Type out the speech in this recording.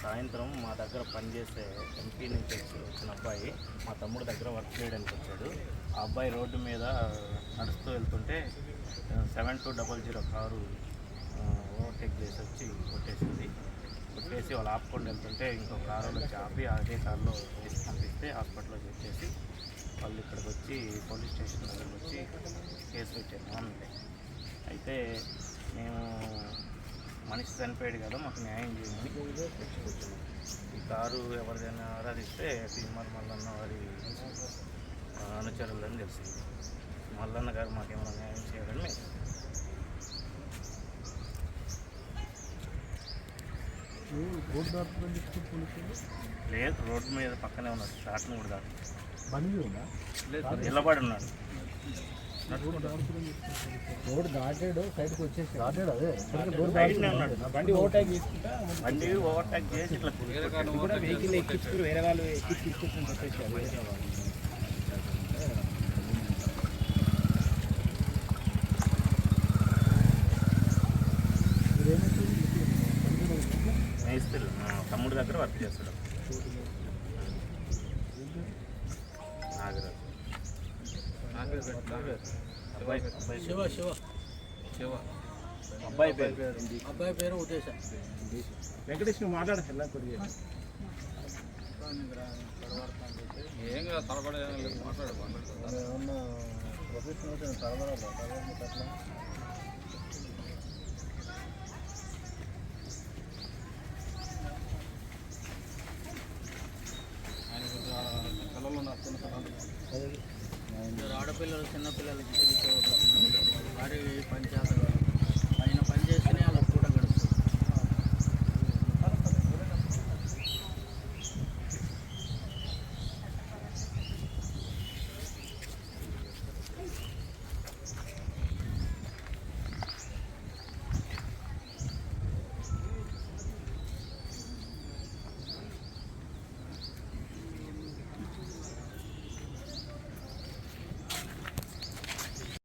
సాయంత్రం మా దగ్గర పనిచేసే ఎంపీ నుంచి వచ్చి వచ్చిన అబ్బాయి మా తమ్ముడు దగ్గర వర్క్ చేయడానికి వచ్చాడు. ఆ అబ్బాయి రోడ్డు మీద నడుస్తూ వెళ్తుంటే seven two double zero car overtake చేసి వచ్చి కొట్టేసింది కొట్టేసి వాళ్ళు ఆపుకొని వెళ్తుంటే ఇంకొక కారు వచ్చి ఆపి అదే కారులో వేసి పంపిస్తే హాస్పిటల్లో వచ్చేసి వాళ్ళు ఇక్కడికి వచ్చి పోలీస్ స్టేషన్ దగ్గరకు వచ్చి కేసు పెట్టారు. అంతే. అయితే మేము మనిషి చనిపోయాడు కదా మాకు న్యాయం చేయమని వచ్చి ఈ కారు ఎవరిదైనా ఆరాధిస్తే తిమ్మర్ మల్లన్న వారి అనుచరులు అనుచరులని తెలిసింది. మల్లన్న గారు మాకేమైనా న్యాయం చేయాలని రోడ్డు దాటుతుందని చెప్తే పోలీసులు లేదు రోడ్డు మీద పక్కనే ఉన్నాడు. దాటను కూడా దాటు బండి ఉందా? నిలబడి ఉన్నాడు. రోడ్డు దాటాడు సైడ్కి వచ్చేసి దాటాడు అదే. బండి ఓవర్టేక్ తీసుకుంటా బండి ఓవర్టేక్ చేసి ఇట్లా వెహికల్ ఎక్కించుకుని వేరే వాళ్ళు ఎక్కించి తీసుకొచ్చి చెప్పేసి వేరే వాళ్ళు మేస్త్రి మా తమ్ముడి దగ్గర వర్క్ చేస్తాడు నాగరాజు అబ్బాయి అబ్బాయి శివ శివ శివ అబ్బాయి పేరు అబ్బాయి పేరు ఉద్దేశ వెంకటేష్ నువ్వు మాట్లాడు ఎలా కొద్దిగా ఏం కదా తలపడే మాట్లాడు ఏమన్నా ప్రొఫెషనల్ తరబడాలి ఆడపిల్లలు చిన్నపిల్లలకి వారి